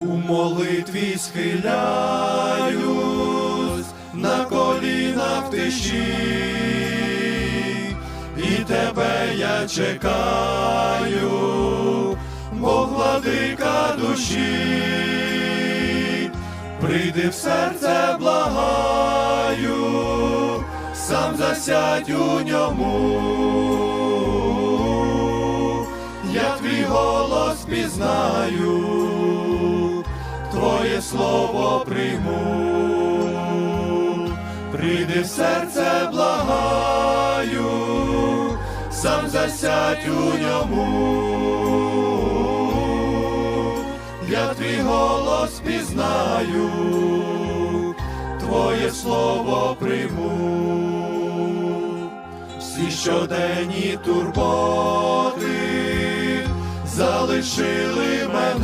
У молитві схиляюсь на коліна в тиші, і тебе я чекаю, Бог владика душі, прийди в серце, благаю, сам засядь у ньому, я твій голос пізнаю, Слово прийму, прийди в серце, благаю, сам засядь у ньому, я твій голос пізнаю, Твоє слово прийму, всі щоденні турботи залишили мене